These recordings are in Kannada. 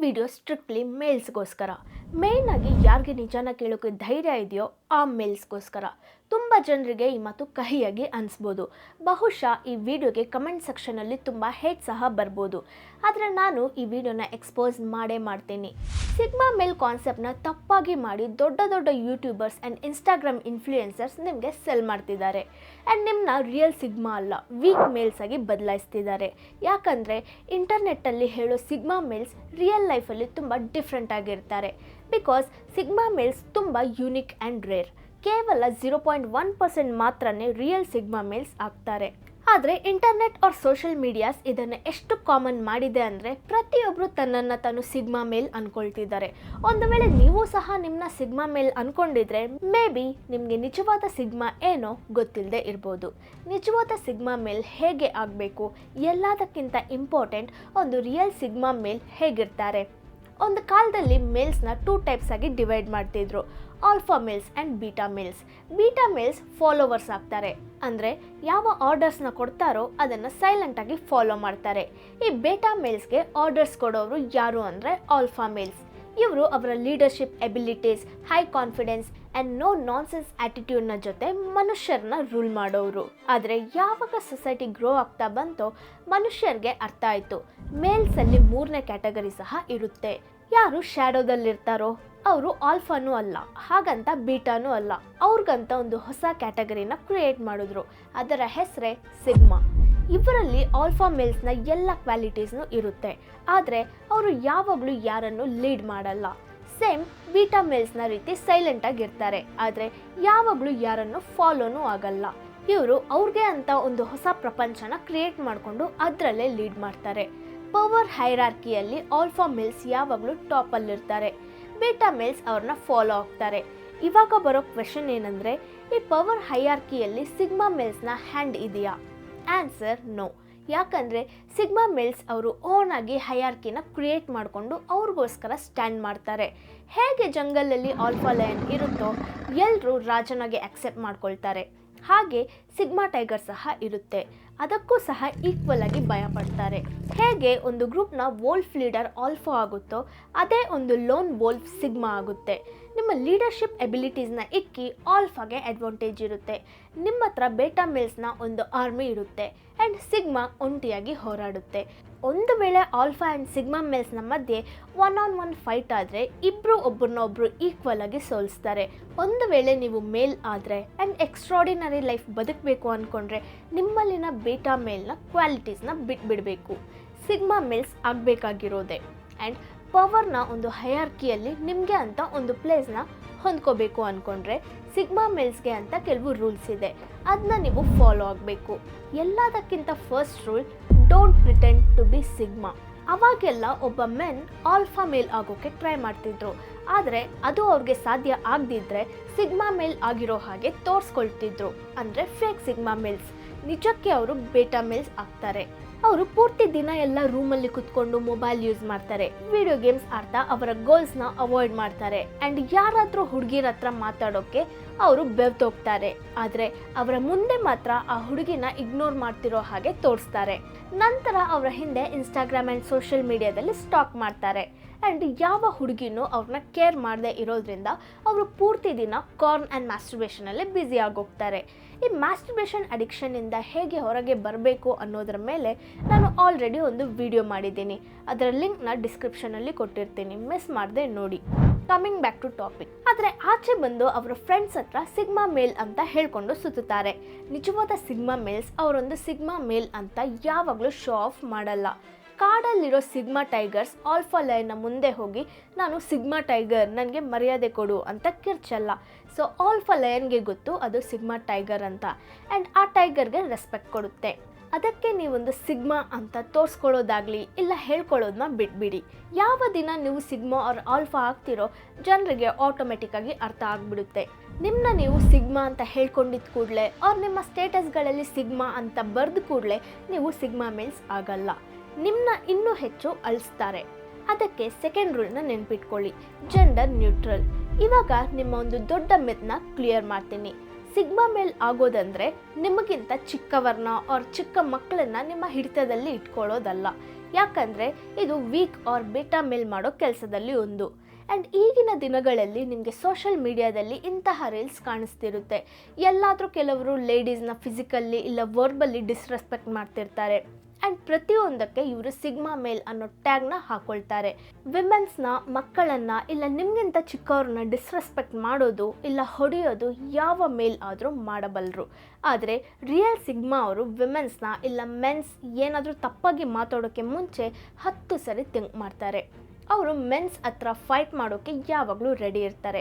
ವಿಡಿಯೋ ಸ್ಟ್ರಿಕ್ಟ್ಲಿ ಮೇಲ್ಸ್ಗೋಸ್ಕರ ಮೇಯ್ನ್ ಆಗಿ ಯಾರಿಗೆ ನಿಜಾನ ಕೇಳೋಕೆ ಧೈರ್ಯ ಇದೆಯೋ ಆ ಮೇಲ್ಸ್ಗೋಸ್ಕರ. ತುಂಬ ಜನರಿಗೆ ಈ ಮಾತು ಕಹಿಯಾಗಿ ಅನಿಸ್ಬೋದು. ಬಹುಶಃ ಈ ವಿಡಿಯೋಗೆ ಕಮೆಂಟ್ ಸೆಕ್ಷನಲ್ಲಿ ತುಂಬ ಹೇಟ್ ಸಹ ಬರ್ಬೋದು. ಆದರೆ ನಾನು ಈ ವಿಡಿಯೋನ ಎಕ್ಸ್ಪೋಸ್ ಮಾಡೇ ಮಾಡ್ತೀನಿ. ಸಿಗ್ಮಾ ಮೇಲ್ ಕಾನ್ಸೆಪ್ಟ್ನ ತಪ್ಪಾಗಿ ಮಾಡಿ ದೊಡ್ಡ ದೊಡ್ಡ ಯೂಟ್ಯೂಬರ್ಸ್ ಆ್ಯಂಡ್ ಇನ್ಸ್ಟಾಗ್ರಾಮ್ ಇನ್ಫ್ಲೂಯೆನ್ಸರ್ಸ್ ನಿಮಗೆ ಸೆಲ್ ಮಾಡ್ತಿದ್ದಾರೆ. ಆ್ಯಂಡ್ ನಿಮ್ಮನ್ನ ರಿಯಲ್ ಸಿಗ್ಮಾ ಅಲ್ಲ, ವೀಕ್ ಮೇಲ್ಸ್ ಆಗಿ ಬದಲಾಯಿಸ್ತಿದ್ದಾರೆ. ಯಾಕಂದರೆ ಇಂಟರ್ನೆಟ್ಟಲ್ಲಿ ಹೇಳೋ ಸಿಗ್ಮಾ ಮೇಲ್ಸ್ ರಿಯಲ್ ಲೈಫಲ್ಲಿ ತುಂಬ ಡಿಫ್ರೆಂಟ್ ಆಗಿರ್ತಾರೆ. ಬಿಕಾಸ್ ಸಿಗ್ಮಾ ಮೇಲ್ಸ್ ತುಂಬ ಯೂನಿಕ್ ಆ್ಯಂಡ್ ರೇರ್ ಕೇವಲ ಝೀರೋ ಪಾಯಿಂಟ್ ಒನ್ ಪರ್ಸೆಂಟ್ ಮಾತ್ರನೇ ರಿಯಲ್ ಸಿಗ್ಮಾ ಮೇಲ್ಸ್ ಆಗ್ತಾರೆ. ಆದರೆ ಇಂಟರ್ನೆಟ್ ಆರ್ ಸೋಷಿಯಲ್ ಮೀಡಿಯಾಸ್ ಇದನ್ನು ಎಷ್ಟು ಕಾಮನ್ ಮಾಡಿದೆ ಅಂದರೆ ಪ್ರತಿಯೊಬ್ಬರು ತನ್ನನ್ನು ತಾನು ಸಿಗ್ಮಾ ಮೇಲ್ ಅಂದ್ಕೊಳ್ತಿದ್ದಾರೆ ಒಂದು ವೇಳೆ ನೀವು ಸಹ ನಿಮ್ಮನ್ನ ಸಿಗ್ಮಾ ಮೇಲ್ ಅನ್ಕೊಂಡಿದ್ರೆ ಮೇ ಬಿ ನಿಮಗೆ ನಿಜವಾದ ಸಿಗ್ಮಾ ಏನೋ ಗೊತ್ತಿಲ್ಲದೆ ಇರ್ಬೋದು. ನಿಜವಾದ ಸಿಗ್ಮಾ ಮೇಲ್ ಹೇಗೆ ಆಗಬೇಕು? ಎಲ್ಲದಕ್ಕಿಂತ ಇಂಪಾರ್ಟೆಂಟ್ ಒಂದು ರಿಯಲ್ ಸಿಗ್ಮಾ ಮೇಲ್ ಹೇಗಿರ್ತಾರೆ? ಒಂದು ಕಾಲದಲ್ಲಿ ಮೇಲ್ಸ್ನ ಟೂ ಟೈಪ್ಸ್ ಆಗಿ ಡಿವೈಡ್ ಮಾಡ್ತಿದ್ರು. Alpha males and beta males beta males followers ಆಗ್ತಾರೆ. ಅಂದರೆ ಯಾವ ಆರ್ಡರ್ಸ್ನ ಕೊಡ್ತಾರೋ ಅದನ್ನು ಸೈಲೆಂಟಾಗಿ ಫಾಲೋ ಮಾಡ್ತಾರೆ. ಈ ಬೇಟಾ ಮೇಲ್ಸ್ಗೆ ಆರ್ಡರ್ಸ್ ಕೊಡೋರು ಯಾರು ಅಂದರೆ ಆಲ್ಫಾ ಮೇಲ್ಸ್ ಇವರು ಅವರ leadership abilities high confidence and no nonsense ಆ್ಯಟಿಟ್ಯೂಡ್ನ ಜೊತೆ ಮನುಷ್ಯರನ್ನ ರೂಲ್ ಮಾಡೋರು ಆದರೆ ಯಾವಾಗ ಸೊಸೈಟಿ ಗ್ರೋ ಆಗ್ತಾ ಬಂತೋ ಮನುಷ್ಯರಿಗೆ ಅರ್ಥ ಆಯಿತು. ಮೇಲ್ಸಲ್ಲಿ ಮೂರನೇ ಕ್ಯಾಟಗರಿ ಸಹ ಇರುತ್ತೆ. ಯಾರು ಶ್ಯಾಡೋದಲ್ಲಿರ್ತಾರೋ ಅವರು ಆಲ್ಫಾನೂ ಅಲ್ಲ, ಹಾಗಂತ ಬೀಟಾನೂ ಅಲ್ಲ. ಅವ್ರಿಗಂತ ಒಂದು ಹೊಸ ಕ್ಯಾಟಗರಿನ ಕ್ರಿಯೇಟ್ ಮಾಡಿದ್ರು. ಅದರ ಹೆಸರೇ ಸಿಗ್ಮಾ ಇವರಲ್ಲಿ ಆಲ್ಫಾ ಮೇಲ್ಸ್ನ ಎಲ್ಲ ಕ್ವಾಲಿಟೀಸ್ನೂ ಇರುತ್ತೆ. ಆದರೆ ಅವರು ಯಾವಾಗಲೂ ಯಾರನ್ನು ಲೀಡ್ ಮಾಡಲ್ಲ. ಸೇಮ್ ಬೀಟಾ ಮೇಲ್ಸ್ನ ರೀತಿ ಸೈಲೆಂಟ್ ಆಗಿರ್ತಾರೆ ಆದರೆ ಯಾವಾಗಲೂ ಯಾರನ್ನು ಫಾಲೋನೂ ಆಗಲ್ಲ. ಇವರು ಅವ್ರಿಗೆ ಅಂತ ಒಂದು ಹೊಸ ಪ್ರಪಂಚನ ಕ್ರಿಯೇಟ್ ಮಾಡಿಕೊಂಡು ಅದರಲ್ಲೇ ಲೀಡ್ ಮಾಡ್ತಾರೆ. ಪವರ್ ಹೈರಾರ್ಕಿಯಲ್ಲಿ ಆಲ್ಫಾ ಮೇಲ್ಸ್ ಯಾವಾಗಲೂ ಟಾಪಲ್ಲಿರ್ತಾರೆ. ಬೀಟಾ ಮೇಲ್ಸ್ ಅವ್ರನ್ನ ಫಾಲೋ ಆಗ್ತಾರೆ. ಇವಾಗ ಬರೋ ಕ್ವೆಶನ್ ಏನಂದರೆ, ಈ ಪವರ್ ಹೈಯಾರ್ಕಿಯಲ್ಲಿ ಸಿಗ್ಮಾ ಮೇಲ್ಸ್ನ ಹ್ಯಾಂಡ್ ಇದೆಯಾ? Answer, no. ಯಾಕಂದರೆ ಸಿಗ್ಮಾ ಮಿಲ್ಸ್ ಅವರು ಓನ್ ಆಗಿ ಹೈಯಾರ್ಕಿನ ಕ್ರಿಯೇಟ್ ಮಾಡಿಕೊಂಡು ಅವ್ರಿಗೋಸ್ಕರ ಸ್ಟ್ಯಾಂಡ್ ಮಾಡ್ತಾರೆ. ಹೇಗೆ ಜಂಗಲಲ್ಲಿ ಆಲ್ಫಾ ಲಯನ್ ಇರುತ್ತೋ ಎಲ್ಲರೂ ರಾಜನಾಗೆ ಅಕ್ಸೆಪ್ಟ್ ಮಾಡ್ಕೊಳ್ತಾರೆ. ಹಾಗೆ ಸಿಗ್ಮಾ ಟೈಗರ್ ಸಹ ಇರುತ್ತೆ. ಅದಕ್ಕೂ ಸಹ ಈಕ್ವಲ್ ಆಗಿ ಭಯ ಪಡ್ತಾರೆ ಹೇಗೆ ಒಂದು ಗ್ರೂಪ್ನ ವೋಲ್ಫ್ ಲೀಡರ್ ಆಲ್ಫಾ ಆಗುತ್ತೋ, ಅದೇ ಒಂದು ಲೋನ್ ವೋಲ್ಫ್ ಸಿಗ್ಮಾ ಆಗುತ್ತೆ. ನಿಮ್ಮ ಲೀಡರ್ಶಿಪ್ ಎಬಿಲಿಟೀಸ್ನ ಇಕ್ಕಿ ಆಲ್ಫಾಗೆ ಅಡ್ವಾಂಟೇಜ್ ಇರುತ್ತೆ. ನಿಮ್ಮ ಹತ್ರ ಬೇಟಾ ಮೇಲ್ಸ್ನ ಒಂದು ಆರ್ಮಿ ಇರುತ್ತೆ. ಆ್ಯಂಡ್ ಸಿಗ್ಮಾ ಒಂಟಿಯಾಗಿ ಹೋರಾಡುತ್ತೆ. ಒಂದು ವೇಳೆ ಆಲ್ಫಾ ಆ್ಯಂಡ್ ಸಿಗ್ಮಾ ಮೇಲ್ಸ್ನ ಮಧ್ಯೆ ಒನ್ ಆನ್ ಒನ್ ಫೈಟ್ ಆದರೆ ಇಬ್ಬರು ಒಬ್ಬರನ್ನೊಬ್ಬರು ಈಕ್ವಲ್ ಆಗಿ ಸೋಲಿಸ್ತಾರೆ. ಒಂದು ವೇಳೆ ನೀವು ಮೇಲ್ ಆದರೆ ಆ್ಯಂಡ್ ಎಕ್ಸ್ಟ್ರಾಡಿನರಿ ಲೈಫ್ ಬದುಕಬೇಕು ಅಂದ್ಕೊಂಡ್ರೆ ನಿಮ್ಮಲ್ಲಿನ ಬೀಟಾ ಮೇಲ್ನ ಕ್ವಾಲಿಟೀಸ್ನ ಬಿಟ್ಬಿಡಬೇಕು. ಸಿಗ್ಮಾ ಮೇಲ್ಸ್ ಆಗಬೇಕಾಗಿರೋದೆ ಆ್ಯಂಡ್ ಪವರ್ನ ಒಂದು ಹಯಾರ್ಕಿಯಲ್ಲಿ ನಿಮಗೆ ಅಂತ ಒಂದು ಪ್ಲೇಸ್ನ ಹೊಂದ್ಕೋಬೇಕು ಅಂದ್ಕೊಂಡ್ರೆ ಸಿಗ್ಮಾ ಮೇಲ್ಸ್ಗೆ ಅಂತ ಕೆಲವು ರೂಲ್ಸ್ ಇದೆ. ಅದನ್ನ ನೀವು ಫಾಲೋ ಆಗಬೇಕು. ಎಲ್ಲದಕ್ಕಿಂತ first rule don't pretend to be sigma ಅವಾಗೆಲ್ಲ ಒಬ್ಬ ಮೆನ್ ಆಲ್ಫಾ ಮೇಲ್ ಆಗೋಕ್ಕೆ ಟ್ರೈ ಮಾಡ್ತಿದ್ರು. ಆದರೆ ಅದು ಅವ್ರಿಗೆ ಸಾಧ್ಯ ಆಗದಿದ್ರೆ ಸಿಗ್ಮಾ ಮೇಲ್ ಆಗಿರೋ ಹಾಗೆ ತೋರಿಸ್ಕೊಳ್ತಿದ್ರು. ಅಂದರೆ ಫೇಕ್ ಸಿಗ್ಮಾ ಮೇಲ್ಸ್ ನಿಜಕ್ಕೆ ಅವರು ಬೇಟಾ ಮೇಲ್ಸ್ ಆಗ್ತಾರೆ. ಅವರು ಪೂರ್ತಿ ದಿನ ಎಲ್ಲ ರೂಮಲ್ಲಿ ಕುತ್ಕೊಂಡು ಮೊಬೈಲ್ ಯೂಸ್ ಮಾಡ್ತಾರೆ. ವಿಡಿಯೋ ಗೇಮ್ಸ್ ಆಡ್ತಾ ಅವರ ಗೋಲ್ಸ್ನ ಅವಾಯ್ಡ್ ಮಾಡ್ತಾರೆ. ಆ್ಯಂಡ್ ಯಾರಾದರೂ ಹುಡುಗಿರ ಹತ್ರ ಮಾತಾಡೋಕ್ಕೆ ಅವರು ಬೆವ್ತೋಗ್ತಾರೆ ಆದರೆ ಅವರ ಮುಂದೆ ಮಾತ್ರ ಆ ಹುಡುಗಿನ ಇಗ್ನೋರ್ ಮಾಡ್ತಿರೋ ಹಾಗೆ ತೋರಿಸ್ತಾರೆ. ನಂತರ ಅವರ ಹಿಂದೆ ಇನ್ಸ್ಟಾಗ್ರಾಮ್ ಆ್ಯಂಡ್ ಸೋಷಿಯಲ್ ಮೀಡಿಯಾದಲ್ಲಿ ಸ್ಟಾಕ್ ಮಾಡ್ತಾರೆ. ಆ್ಯಂಡ್ ಯಾವ ಹುಡುಗಿನೂ ಅವ್ರನ್ನ ಕೇರ್ ಮಾಡದೇ ಇರೋದ್ರಿಂದ ಅವರು ಪೂರ್ತಿ ದಿನ ಕಾರ್ನ್ ಆ್ಯಂಡ್ ಮ್ಯಾಸ್ಟ್ರಬೇಷನಲ್ಲೇ ಬ್ಯುಸಿ ಆಗೋಗ್ತಾರೆ. ಈ ಮ್ಯಾಸ್ಟ್ರಿಬೇಷನ್ ಅಡಿಕ್ಷನ್ನಿಂದ ಹೇಗೆ ಹೊರಗೆ ಬರಬೇಕು ಅನ್ನೋದ್ರ ಮೇಲೆ ನಾನು ಆಲ್ರೆಡಿ ಒಂದು ವಿಡಿಯೋ ಮಾಡಿದ್ದೀನಿ. ಅದರ ಲಿಂಕ್ನ ಡಿಸ್ಕ್ರಿಪ್ಷನಲ್ಲಿ ಕೊಟ್ಟಿರ್ತೀನಿ. ಮಿಸ್ ಮಾಡದೆ ನೋಡಿ. ಕಮಿಂಗ್ ಬ್ಯಾಕ್ ಟು ಟಾಪಿಕ್ ಆದರೆ ಆಚೆ ಬಂದು ಅವರ ಫ್ರೆಂಡ್ಸ್ ಹತ್ರ ಸಿಗ್ಮಾ ಮೇಲ್ ಅಂತ ಹೇಳ್ಕೊಂಡು ಸುತ್ತುತ್ತಾರೆ. ನಿಜವಾದ ಸಿಗ್ಮಾ ಮೇಲ್ಸ್ ಅವರೊಂದು ಸಿಗ್ಮಾ ಮೇಲ್ ಅಂತ ಯಾವಾಗಲೂ ಶೋ ಆಫ್ ಮಾಡಲ್ಲ. ಕಾಡಲ್ಲಿರೋ ಸಿಗ್ಮಾ ಟೈಗರ್ಸ್ ಆಲ್ಫಾ ಲಯನ್ನ ಮುಂದೆ ಹೋಗಿ ನಾನು ಸಿಗ್ಮಾ ಟೈಗರ್, ನನಗೆ ಮರ್ಯಾದೆ ಕೊಡು ಅಂತ ಕಿರ್ಚಲ್ಲ. ಸೊ ಆಲ್ಫಾ ಲಯನ್ಗೆ ಗೊತ್ತು ಅದು ಸಿಗ್ಮಾ ಟೈಗರ್ ಅಂತ. ಆ್ಯಂಡ್ ಆ ಟೈಗರ್ಗೆ ರೆಸ್ಪೆಕ್ಟ್ ಕೊಡುತ್ತೆ. ಅದಕ್ಕೆ ನೀವೊಂದು ಸಿಗ್ಮಾ ಅಂತ ತೋರಿಸ್ಕೊಳ್ಳೋದಾಗಲಿ ಇಲ್ಲ ಹೇಳ್ಕೊಳ್ಳೋದನ್ನ ಬಿಟ್ಬಿಡಿ. ಯಾವ ದಿನ ನೀವು ಸಿಗ್ಮಾ ಅವ್ರ ಆಲ್ಫಾ ಆಗ್ತಿರೋ ಜನರಿಗೆ ಆಟೋಮೆಟಿಕ್ಕಾಗಿ ಅರ್ಥ ಆಗಿಬಿಡುತ್ತೆ. ನಿಮ್ಮನ್ನ ನೀವು ಸಿಗ್ಮಾ ಅಂತ ಹೇಳ್ಕೊಂಡಿದ್ದ ಕೂಡಲೇ ಅವ್ರು ನಿಮ್ಮ ಸ್ಟೇಟಸ್ಗಳಲ್ಲಿ ಸಿಗ್ಮಾ ಅಂತ ಬರೆದು ಕೂಡಲೇ ನೀವು ಸಿಗ್ಮಾ ಮೀನ್ಸ್ ಆಗಲ್ಲ. ನಿಮ್ಮನ್ನ ಇನ್ನೂ ಹೆಚ್ಚು ಅಳಿಸ್ತಾರೆ. ಅದಕ್ಕೆ ಸೆಕೆಂಡ್ ರೂಲ್ನ ನೆನ್ಪಿಟ್ಕೊಳ್ಳಿ. ಜೆಂಡರ್ ನ್ಯೂಟ್ರಲ್ ಇವಾಗ ನಿಮ್ಮ ಒಂದು ದೊಡ್ಡ ಮೆತ್ನ ಕ್ಲಿಯರ್ ಮಾಡ್ತೀನಿ. ಸಿಗ್ಮಾ ಮೇಲ್ ಆಗೋದಂದ್ರೆ ನಿಮಗಿಂತ ಚಿಕ್ಕವರನ್ನ ಅವ್ರ ಚಿಕ್ಕ ಮಕ್ಕಳನ್ನ ನಿಮ್ಮ ಹಿಡಿತದಲ್ಲಿ ಇಟ್ಕೊಳ್ಳೋದಲ್ಲ. ಯಾಕಂದರೆ ಇದು ವೀಕ್ ಆರ್ ಬೇಟಾ ಮೇಲ್ ಮಾಡೋ ಕೆಲಸದಲ್ಲಿ ಒಂದು. ಆ್ಯಂಡ್ ಈಗಿನ ದಿನಗಳಲ್ಲಿ ನಿಮಗೆ ಸೋಷಲ್ ಮೀಡಿಯಾದಲ್ಲಿ ಇಂತಹ ರೀಲ್ಸ್ ಕಾಣಿಸ್ತಿರುತ್ತೆ. ಎಲ್ಲಾದರೂ ಕೆಲವರು ಲೇಡೀಸ್ನ ಫಿಸಿಕಲ್ಲಿ ಇಲ್ಲ ವರ್ಬಲ್ಲಿ ಡಿಸ್ರೆಸ್ಪೆಕ್ಟ್ ಮಾಡ್ತಿರ್ತಾರೆ. ಆ್ಯಂಡ್ ಪ್ರತಿಯೊಂದಕ್ಕೆ ಇವರು ಸಿಗ್ಮಾ ಮೇಲ್ ಅನ್ನೋ ಟ್ಯಾಗ್ನ ಹಾಕೊಳ್ತಾರೆ. ವಿಮೆನ್ಸ್ನ ಮಕ್ಕಳನ್ನು ಇಲ್ಲ ನಿಮಗಿಂತ ಚಿಕ್ಕವ್ರನ್ನ ಡಿಸ್ರೆಸ್ಪೆಕ್ಟ್ ಮಾಡೋದು ಇಲ್ಲ ಹೊಡೆಯೋದು ಯಾವ ಮೇಲ್ ಆದರೂ ಮಾಡಬಲ್ಲರು ಆದರೆ ರಿಯಲ್ ಸಿಗ್ಮಾ ಅವರು ವಿಮೆನ್ಸ್ನ ಇಲ್ಲ ಮೆನ್ಸ್ ಏನಾದರೂ ತಪ್ಪಾಗಿ ಮಾತಾಡೋಕ್ಕೆ ಮುಂಚೆ ಹತ್ತು ಸರಿ ಥಿಂಕ್ ಮಾಡ್ತಾರೆ. ಅವರು ಮೆನ್ಸ್ ಹತ್ರ ಫೈಟ್ ಮಾಡೋಕ್ಕೆ ಯಾವಾಗಲೂ ರೆಡಿ ಇರ್ತಾರೆ.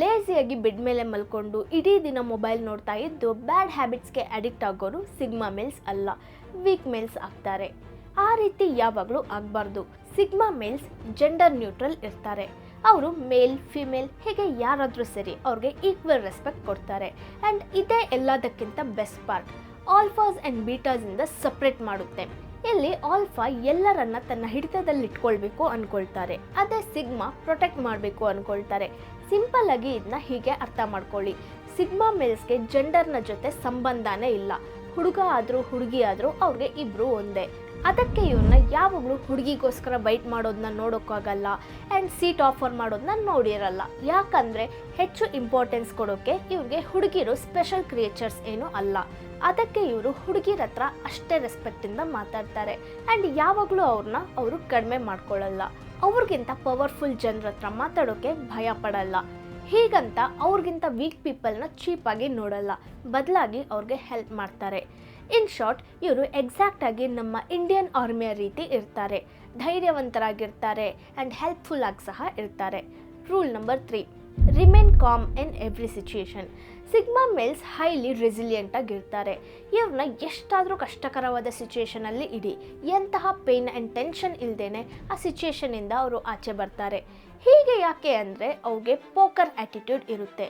ಲೇಸಿಯಾಗಿ ಬೆಡ್ ಮೇಲೆ ಮಲ್ಕೊಂಡು ಇಡೀ ದಿನ ಮೊಬೈಲ್ ನೋಡ್ತಾ ಇದ್ದು ಬ್ಯಾಡ್ ಹ್ಯಾಬಿಟ್ಸ್ಗೆ ಅಡಿಕ್ಟ್ ಆಗೋರು ಸಿಗ್ಮಾ ಮೇಲ್ಸ್ ಅಲ್ಲ. ವೀಕ್ ಮೇಲ್ಸ್ ಆಗ್ತಾರೆ. ಆ ರೀತಿ ಯಾವಾಗಲೂ ಆಗಬಾರ್ದು. ಸಿಗ್ಮಾ ಮೇಲ್ಸ್ ಜೆಂಡರ್ ನ್ಯೂಟ್ರಲ್ ಇರ್ತಾರೆ. ಅವರು ಮೇಲ್, ಫಿಮೇಲ್, ಹೇಗೆ ಯಾರಾದರೂ ಸರಿ ಅವ್ರಿಗೆ ಈಕ್ವಲ್ ರೆಸ್ಪೆಕ್ಟ್ ಕೊಡ್ತಾರೆ. ಆ್ಯಂಡ್ ಇದೇ ಎಲ್ಲದಕ್ಕಿಂತ ಬೆಸ್ಟ್ ಪಾರ್ಟ್. ಆಲ್ಫಾಸ್ ಆ್ಯಂಡ್ ಬೀಟಾಸಿಂದ ಸಪ್ರೇಟ್ ಮಾಡುತ್ತೆ. ಇಲ್ಲಿ ಆಲ್ಫಾ ಎಲ್ಲರನ್ನ ತನ್ನ ಹಿಡಿತದಲ್ಲಿ ಇಟ್ಕೊಳ್ಬೇಕು ಅನ್ಕೊಳ್ತಾರೆ. ಅದೇ ಸಿಗ್ಮಾ ಪ್ರೊಟೆಕ್ಟ್ ಮಾಡಬೇಕು ಅನ್ಕೊಳ್ತಾರೆ. ಸಿಂಪಲ್ ಆಗಿ ಇದನ್ನ ಹೀಗೆ ಅರ್ಥ ಮಾಡ್ಕೊಳ್ಳಿ. ಸಿಗ್ಮಾ ಮೇಲ್ಸ್ಗೆ ಜೆಂಡರ್ನ ಜೊತೆ ಸಂಬಂಧನೇ ಇಲ್ಲ. ಹುಡುಗ ಆದರೂ, ಹುಡುಗಿ ಆದರೂ ಅವ್ರಿಗೆ ಇಬ್ಬರು ಒಂದೇ. ಅದಕ್ಕೆ ಇವ್ರನ್ನ ಯಾವಾಗಲೂ ಹುಡುಗಿಗೋಸ್ಕರ ಬೈಟ್ ಮಾಡೋದನ್ನ ನೋಡೋಕ್ಕಾಗಲ್ಲ ಆ್ಯಂಡ್ ಸೀಟ್ ಆಫರ್ ಮಾಡೋದನ್ನ ನೋಡಿರಲ್ಲ. ಯಾಕಂದರೆ ಹೆಚ್ಚು ಇಂಪಾರ್ಟೆನ್ಸ್ ಕೊಡೋಕ್ಕೆ ಇವ್ರಿಗೆ ಹುಡುಗಿರು ಸ್ಪೆಷಲ್ ಕ್ರಿಯೇಚರ್ಸ್ ಏನೂ ಅಲ್ಲ. ಅದಕ್ಕೆ ಇವರು ಹುಡುಗಿರ ಹತ್ರ ಅಷ್ಟೇ ರೆಸ್ಪೆಕ್ಟಿಂದ ಮಾತಾಡ್ತಾರೆ ಆ್ಯಂಡ್ ಯಾವಾಗಲೂ ಅವ್ರನ್ನ ಅವರು ಕಡಿಮೆ ಮಾಡ್ಕೊಳ್ಳಲ್ಲ ಅವ್ರಿಗಿಂತ ಪವರ್ಫುಲ್ ಜನರ ಹತ್ರ ಮಾತಾಡೋಕ್ಕೆ ಭಯ ಪಡಲ್ಲ. ಹೀಗಂತ ಅವ್ರಿಗಿಂತ ವೀಕ್ ಪೀಪಲ್ನ ಚೀಪಾಗಿ ನೋಡಲ್ಲ. ಬದಲಾಗಿ ಅವ್ರಿಗೆ ಹೆಲ್ಪ್ ಮಾಡ್ತಾರೆ. ಇನ್ ಶಾರ್ಟ್ ಇವರು ಎಕ್ಸಾಕ್ಟಾಗಿ ನಮ್ಮ ಇಂಡಿಯನ್ ಆರ್ಮಿಯ ರೀತಿ ಇರ್ತಾರೆ. ಧೈರ್ಯವಂತರಾಗಿರ್ತಾರೆ ಆ್ಯಂಡ್ ಹೆಲ್ಪ್ಫುಲ್ ಆಗಿ ಸಹ ಇರ್ತಾರೆ. Rule number three remain calm in every situation sigma males highly resilient ಆಗಿರ್ತಾರೆ ಇವ್ರನ್ನ ಎಷ್ಟಾದರೂ ಕಷ್ಟಕರವಾದ ಸಿಚುಯೇಷನಲ್ಲಿ ಇಡಿ. ಎಂತಹ ಪೇನ್ ಆ್ಯಂಡ್ ಟೆನ್ಷನ್ ಇಲ್ಲದೇನೆ ಆ ಸಿಚುಯೇಷನಿಂದ ಅವರು ಆಚೆ ಬರ್ತಾರೆ. ಹೀಗೆ ಯಾಕೆ ಅಂದರೆ ಅವ್ರಿಗೆ ಪೋಕರ್ ಆ್ಯಟಿಟ್ಯೂಡ್ ಇರುತ್ತೆ.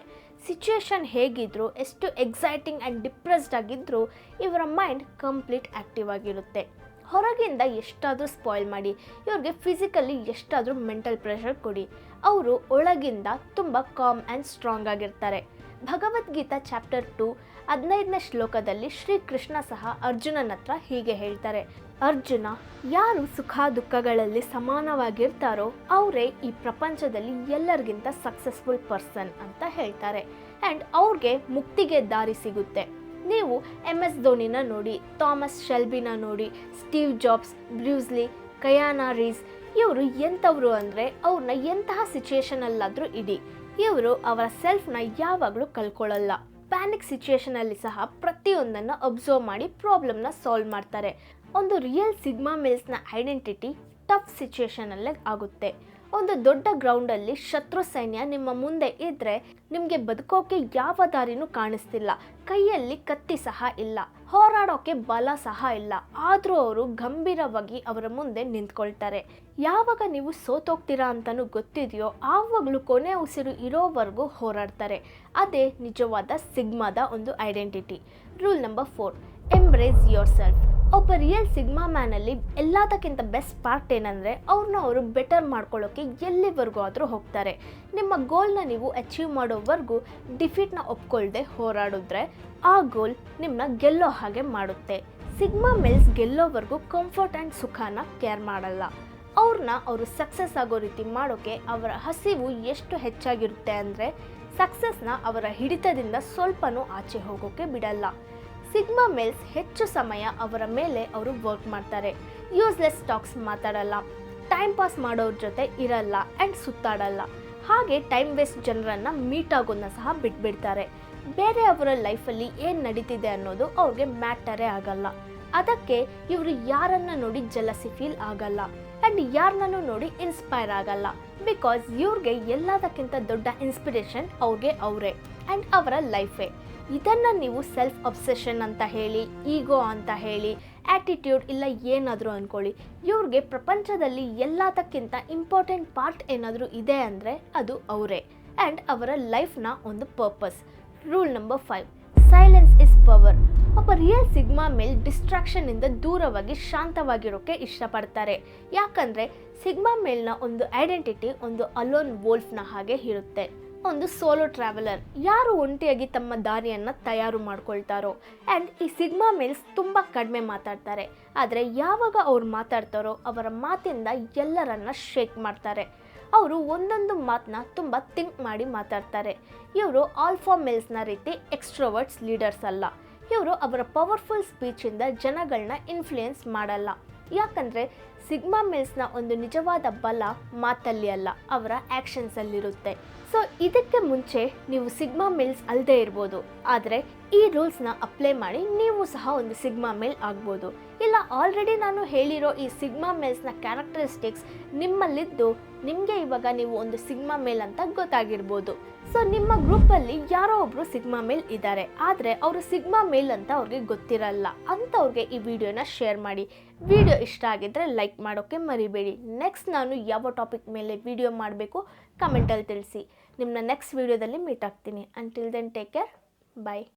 ಸಿಚುಯೇಷನ್ ಹೇಗಿದ್ರು, ಎಷ್ಟು ಎಕ್ಸೈಟಿಂಗ್ ಆ್ಯಂಡ್ ಡಿಪ್ರೆಸ್ಡ್ ಆಗಿದ್ದರೂ ಇವರ ಮೈಂಡ್ ಕಂಪ್ಲೀಟ್ ಆ್ಯಕ್ಟಿವ್ ಆಗಿರುತ್ತೆ. ಹೊರಗಿಂದ ಎಷ್ಟಾದರೂ ಸ್ಪಾಯ್ಲ್ ಮಾಡಿ, ಇವ್ರಿಗೆ ಫಿಸಿಕಲಿ ಎಷ್ಟಾದರೂ ಮೆಂಟಲ್ ಪ್ರೆಷರ್ ಕೊಡಿ. ಅವರು ಒಳಗಿಂದ ತುಂಬ ಕಾಮ್ ಆ್ಯಂಡ್ ಸ್ಟ್ರಾಂಗ್ ಆಗಿರ್ತಾರೆ. ಭಗವದ್ಗೀತಾ ಚಾಪ್ಟರ್ ಟು ಹದಿನೈದನೇ ಶ್ಲೋಕದಲ್ಲಿ ಶ್ರೀಕೃಷ್ಣ ಸಹ ಅರ್ಜುನನ ಹತ್ರ ಹೀಗೆ ಹೇಳ್ತಾರೆ. ಅರ್ಜುನ, ಯಾರು ಸುಖ ದುಃಖಗಳಲ್ಲಿ ಸಮಾನವಾಗಿರ್ತಾರೋ ಅವರೇ ಈ ಪ್ರಪಂಚದಲ್ಲಿ ಎಲ್ಲರಿಗಿಂತ ಸಕ್ಸಸ್ಫುಲ್ ಪರ್ಸನ್ ಅಂತ ಹೇಳ್ತಾರೆ. ಆ್ಯಂಡ್ ಅವ್ರಿಗೆ ಮುಕ್ತಿಗೆ ದಾರಿ ಸಿಗುತ್ತೆ. ನೀವು ಎಂ ಎಸ್ ಧೋನಿನ ನೋಡಿ, ಥಾಮಸ್ ಶೆಲ್ಬಿನ ನೋಡಿ, ಸ್ಟೀವ್ ಜಾಬ್ಸ್ ಬ್ಲ್ಯೂಸ್ಲಿ ಕಯಾನಾ ರೀಸ್, ಇವರು ಎಂಥವ್ರು ಅಂದರೆ ಅವ್ರನ್ನ ಎಂತಹ ಸಿಚುಯೇಷನಲ್ಲಾದರೂ ಇಡಿ. ಇವರು ಅವರ ಸೆಲ್ಫ್ನ ಯಾವಾಗಲೂ ಕಳ್ಕೊಳ್ಳಲ್ಲ. ಪ್ಯಾನಿಕ್ ಸಿಚುಯೇಷನಲ್ಲಿ ಸಹ ಪ್ರತಿಯೊಂದನ್ನು ಅಬ್ಸರ್ವ್ ಮಾಡಿ ಪ್ರಾಬ್ಲಮ್ನ ಸಾಲ್ವ್ ಮಾಡ್ತಾರೆ. ಒಂದು ರಿಯಲ್ ಸಿಗ್ಮಾ ಮಿಲ್ಸ್ನ ಐಡೆಂಟಿಟಿ ಟಫ್ ಸಿಚುಯೇಷನಲ್ಲೇ ಆಗುತ್ತೆ. ಒಂದು ದೊಡ್ಡ ಗ್ರೌಂಡಲ್ಲಿ ಶತ್ರು ಸೈನ್ಯ ನಿಮ್ಮ ಮುಂದೆ ಇದ್ದರೆ ನಿಮಗೆ ಬದುಕೋಕೆ ಯಾವ ದಾರಿನೂ ಕಾಣಿಸ್ತಿಲ್ಲ. ಕೈಯಲ್ಲಿ ಕತ್ತಿ ಸಹ ಇಲ್ಲ. ಹೋರಾಡೋಕೆ ಬಲ ಸಹ ಇಲ್ಲ. ಆದರೂ ಅವರು ಗಂಭೀರವಾಗಿ ಅವರ ಮುಂದೆ ನಿಂತ್ಕೊಳ್ತಾರೆ. ಯಾವಾಗ ನೀವು ಸೋತೋಗ್ತೀರಾ ಅಂತಲೂ ಗೊತ್ತಿದೆಯೋ ಆವಾಗಲೂ ಕೊನೆ ಉಸಿರು ಇರೋವರೆಗೂ ಹೋರಾಡ್ತಾರೆ. ಅದೇ ನಿಜವಾದ ಸಿಗ್ಮಾದ ಒಂದು identity rule number four embrace yourself ಒಬ್ಬ ರಿಯಲ್ ಸಿಗ್ಮಾ ಮ್ಯಾನಲ್ಲಿ ಎಲ್ಲದಕ್ಕಿಂತ ಬೆಸ್ಟ್ ಪಾರ್ಟ್ ಏನಂದರೆ ಅವ್ರನ್ನ ಅವರು ಬೆಟರ್ ಮಾಡ್ಕೊಳ್ಳೋಕ್ಕೆ ಎಲ್ಲಿವರೆಗೂ ಆದರೂ ಹೋಗ್ತಾರೆ. ನಿಮ್ಮ ಗೋಲ್ನ ನೀವು ಅಚೀವ್ ಮಾಡೋವರೆಗೂ ಡಿಫೀಟ್ನ ಒಪ್ಕೊಳ್ದೆ ಹೋರಾಡಿದ್ರೆ ಆ ಗೋಲ್ ನಿಮ್ಮನ್ನ ಗೆಲ್ಲೋ ಹಾಗೆ ಮಾಡುತ್ತೆ. ಸಿಗ್ಮಾ ಮೆಲ್ಸ್ ಗೆಲ್ಲೋವರೆಗೂ ಕಂಫರ್ಟ್ ಆ್ಯಂಡ್ ಸುಖನ ಕೇರ್ ಮಾಡಲ್ಲ. ಅವ್ರನ್ನ ಅವರು ಸಕ್ಸಸ್ ಆಗೋ ರೀತಿ ಮಾಡೋಕ್ಕೆ ಅವರ ಹಸಿವು ಎಷ್ಟು ಹೆಚ್ಚಾಗಿರುತ್ತೆ ಅಂದರೆ ಸಕ್ಸಸ್ನ ಅವರ ಹಿಡಿತದಿಂದ ಸ್ವಲ್ಪನೂ ಆಚೆ ಹೋಗೋಕ್ಕೆ ಬಿಡಲ್ಲ. ಸಿಗ್ಮಾ ಮೇಲ್ಸ್ ಹೆಚ್ಚು ಸಮಯ ಅವರ ಮೇಲೆ ಅವರು ವರ್ಕ್ ಮಾಡ್ತಾರೆ. ಯೂಸ್ಲೆಸ್ ಟಾಕ್ಸ್ ಮಾತಾಡಲ್ಲ. ಟೈಮ್ ಪಾಸ್ ಮಾಡೋರ ಜೊತೆ ಇರಲ್ಲ ಆ್ಯಂಡ್ ಸುತ್ತಾಡಲ್ಲ. ಹಾಗೆ ಟೈಮ್ ವೇಸ್ಟ್ ಜನರನ್ನು ಮೀಟ್ ಆಗೋದನ್ನ ಸಹ ಬಿಟ್ಬಿಡ್ತಾರೆ. ಬೇರೆಯವರ ಲೈಫಲ್ಲಿ ಏನು ನಡೀತಿದೆ ಅನ್ನೋದು ಅವ್ರಿಗೆ ಮ್ಯಾಟರೇ ಆಗಲ್ಲ. ಅದಕ್ಕೆ ಇವರು ಯಾರನ್ನು ನೋಡಿ ಜಲಸಿ ಫೀಲ್ ಆಗಲ್ಲ. ಆ್ಯಂಡ್ ಯಾರನ್ನೂ ನೋಡಿ ಇನ್ಸ್ಪೈರ್ ಆಗಲ್ಲ. ಬಿಕಾಸ್ ಇವ್ರಿಗೆ ಎಲ್ಲದಕ್ಕಿಂತ ದೊಡ್ಡ ಇನ್ಸ್ಪಿರೇಷನ್ ಅವ್ರಿಗೆ ಅವರೇ. ಆ್ಯಂಡ್ ಅವರ ಲೈಫೇ ಇದನ್ನು ನೀವು ಸೆಲ್ಫ್ ಅಬ್ಸೆಷನ್ ಅಂತ ಹೇಳಿ ಈಗೋ ಅಂತ ಹೇಳಿ ಆ್ಯಟಿಟ್ಯೂಡ್ ಇಲ್ಲ ಏನಾದರೂ ಅಂದ್ಕೊಳ್ಳಿ ಇವ್ರಿಗೆ ಪ್ರಪಂಚದಲ್ಲಿ ಎಲ್ಲದಕ್ಕಿಂತ ಇಂಪಾರ್ಟೆಂಟ್ ಪಾರ್ಟ್ ಏನಾದರೂ ಇದೆ ಅಂದರೆ ಅದು ಅವರೇ ಆ್ಯಂಡ್ ಅವರ ಲೈಫ್ನ ಒಂದು purpose rule number five silence is power ಒಬ್ಬ ರಿಯಲ್ ಸಿಗ್ಮಾ ಮೇಲ್ ಡಿಸ್ಟ್ರಾಕ್ಷನ್ನಿಂದ ದೂರವಾಗಿ ಶಾಂತವಾಗಿರೋಕ್ಕೆ ಇಷ್ಟಪಡ್ತಾರೆ. ಯಾಕಂದರೆ ಸಿಗ್ಮಾ ಮೇಲ್ನ ಒಂದು ಐಡೆಂಟಿಟಿ ಒಂದು ಅಲೋನ್ ವೋಲ್ಫ್ನ ಹಾಗೆ ಇರುತ್ತೆ. ಒಂದು ಸೋಲೋ ಟ್ರಾವೆಲರ್. ಯಾರು ಒಂಟಿಯಾಗಿ ತಮ್ಮ ದಾರಿಯನ್ನು ತಯಾರು ಮಾಡ್ಕೊಳ್ತಾರೋ? ಆ್ಯಂಡ್ ಈ ಸಿಗ್ಮಾ ಮೇಲ್ಸ್ ತುಂಬ ಕಡಿಮೆ ಮಾತಾಡ್ತಾರೆ. ಆದರೆ ಯಾವಾಗ ಅವ್ರು ಮಾತಾಡ್ತಾರೋ ಅವರ ಮಾತಿಂದ ಎಲ್ಲರನ್ನ ಶೇಕ್ ಮಾಡ್ತಾರೆ. ಅವರು ಒಂದೊಂದು ಮಾತನ್ನ ತುಂಬ ಥಿಂಕ್ ಮಾಡಿ ಮಾತಾಡ್ತಾರೆ. ಇವರು ಆಲ್ಫಾ ಮೇಲ್ಸ್ನ ರೀತಿ ಎಕ್ಸ್ಟ್ರೋವರ್ಟ್ಸ್ ಲೀಡರ್ಸ್ ಅಲ್ಲ. ಇವರು ಅವರ ಪವರ್ಫುಲ್ ಸ್ಪೀಚಿಂದ ಜನಗಳನ್ನ ಇನ್ಫ್ಲುಯೆನ್ಸ್ ಮಾಡಲ್ಲ. ಯಾಕಂದರೆ ಸಿಗ್ಮಾ ಮಿಲ್ಸ್ನ ಒಂದು ನಿಜವಾದ ಬಲ ಮಾತಲ್ಲಿ ಅಲ್ಲ, ಅವರ ಆ್ಯಕ್ಷನ್ಸಲ್ಲಿರುತ್ತೆ ಸೊ ಇದಕ್ಕೆ ಮುಂಚೆ ನೀವು ಸಿಗ್ಮಾ ಮಿಲ್ಸ್ ಅಲ್ಲದೆ ಇರ್ಬೋದು. ಆದರೆ ಈ ರೂಲ್ಸ್ನ ಅಪ್ಲೈ ಮಾಡಿ ನೀವು ಸಹ ಒಂದು ಸಿಗ್ಮಾ ಮಿಲ್ ಆಗ್ಬೋದು. ಇಲ್ಲ, ಆಲ್ರೆಡಿ ನಾನು ಹೇಳಿರೋ ಈ ಸಿಗ್ಮಾ ಮಿಲ್ಸ್ನ ಕ್ಯಾರೆಕ್ಟರಿಸ್ಟಿಕ್ಸ್ ನಿಮ್ಮಲ್ಲಿದ್ದು ನಿಮಗೆ ಇವಾಗ ನೀವು ಒಂದು ಸಿಗ್ಮಾ ಮೇಲ್ ಅಂತ ಗೊತ್ತಾಗಿರ್ಬೋದು. ಸೊ ನಿಮ್ಮ ಗ್ರೂಪಲ್ಲಿ ಯಾರೋ ಒಬ್ರು ಸಿಗ್ಮಾ ಮೇಲ್ ಇದ್ದಾರೆ ಆದರೆ ಅವರು ಸಿಗ್ಮಾ ಮೇಲ್ ಅಂತ ಅವ್ರಿಗೆ ಗೊತ್ತಿರಲ್ಲ. ಅಂಥವ್ರಿಗೆ ಈ ವಿಡಿಯೋನ ಶೇರ್ ಮಾಡಿ. ವಿಡಿಯೋ ಇಷ್ಟ ಆಗಿದ್ದರೆ ಲೈಕ್ ಮಾಡೋಕ್ಕೆ ಮರಿಬೇಡಿ. ನೆಕ್ಸ್ಟ್ ನಾನು ಯಾವ ಟಾಪಿಕ್ ಮೇಲೆ ವಿಡಿಯೋ ಮಾಡಬೇಕು ಕಮೆಂಟಲ್ಲಿ ತಿಳಿಸಿ. ನಿಮ್ಮನ್ನ ನೆಕ್ಸ್ಟ್ ವಿಡಿಯೋದಲ್ಲಿ ಮೀಟ್ ಆಗ್ತೀನಿ. Until then take care bye